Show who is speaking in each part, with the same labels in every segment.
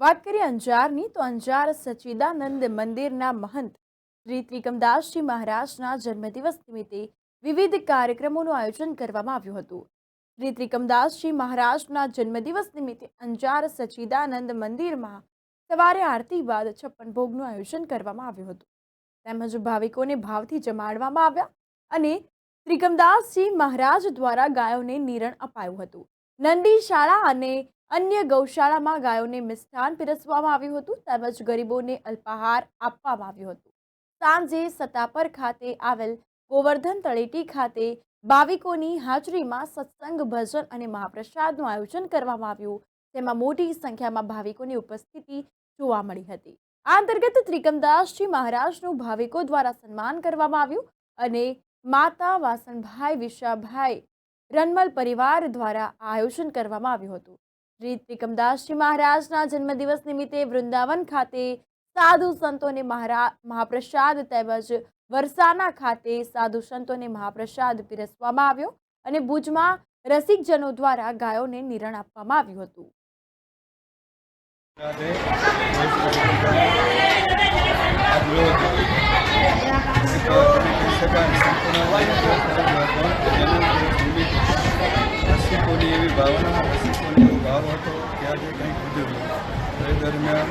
Speaker 1: વાત કરીએ અંજારની, તો અંજાર સચ્ચિદાનંદ મંદિરના મહંત શ્રી ત્રિકમદાસજી મહારાજના જન્મદિવસ નિમિત્તે વિવિધ કાર્યક્રમોનું આયોજન કરવામાં આવ્યું હતું. શ્રી ત્રિકમદાસજી મહારાજના જન્મદિવસ નિમિત્તે અંજાર સચ્ચિદાનંદ મંદિરમાં સવારે આરતી બાદ છપ્પન ભોગનું આયોજન કરવામાં આવ્યું હતું. તેમજ ભાવિકોને ભાવથી જમાડવામાં આવ્યા અને ત્રિકમદાસજી મહારાજ દ્વારા ગાયોને નિરણ અપાયું હતું. નંદી શાળા અને અન્ય ગૌશાળામાં ગાયોને મિષ્ઠાન પીરસવામાં આવ્યું હતું તેમજ ગરીબોને અલ્પાહાર આપવામાં આવ્યું હતું. સાંજે સતાપર ખાતે આવેલ ગોવર્ધન તળેટી ખાતે ભાવિકોની હાજરીમાં સત્સંગ, ભજન અને મહાપ્રસાદનું આયોજન કરવામાં આવ્યું. તેમાં મોટી સંખ્યામાં ભાવિકોની ઉપસ્થિતિ જોવા મળી હતી. આ અંતર્ગત ત્રિકમદાસજી મહારાજનું ભાવિકો દ્વારા સન્માન કરવામાં આવ્યું અને માતા વાસણભાઈ વિશાભાઈ રનમલ પરિવાર દ્વારા આયોજન કરવામાં આવ્યું હતું. શ્રી ત્રિકમદાસજી મહારાજના જન્મદિવસ નિમિત્તે વૃંદાવન ખાતે સાધુ સંતોને મહાપ્રસાદ તેમજ વરસાના ખાતે સાધુ સંતોને મહાપ્રસાદ પીરસવામાં આવ્યો અને ભુજમાં રસિકજનો દ્વારા ગાયોને નિરણ આપવામાં આવ્યું હતું.
Speaker 2: એવી ભાવના ભાવ હતો આજે કંઈક ઉજવ્યું. એ દરમિયાન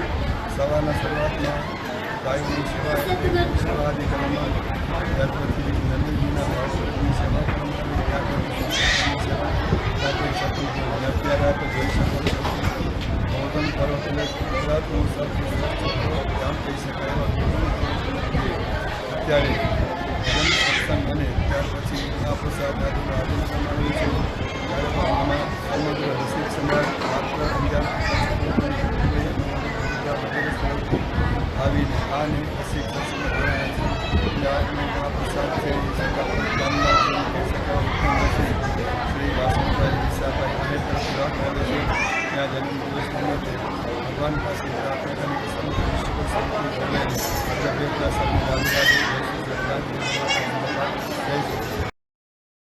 Speaker 2: સવારના શરૂઆતમાં ગાયોની સેવા સેવા કરવામાં ત્યાર પછી નંદીજીના સેવા કરવામાં ત્યાર પછી સેવા. ત્યાર પછી. અને અત્યારે આપણે જોઈ શકો છો ગૌતમ એટલે ગુજરાતનું સૌથી ગામ કહી શકાય અત્યારે બને. ત્યાર પછી મહાપ્રસાદ આદિનું આયોજન કરવામાં છે. સમગ્ર રસિક સમાજ માત્ર અંજાર આવીને આને રસિક છે એટલે છે શ્રી વાસણભાઈ વિશાભાઈ આને તરફ રાખવામાં છે ત્યાં કરી સમગ્ર વિશ્વ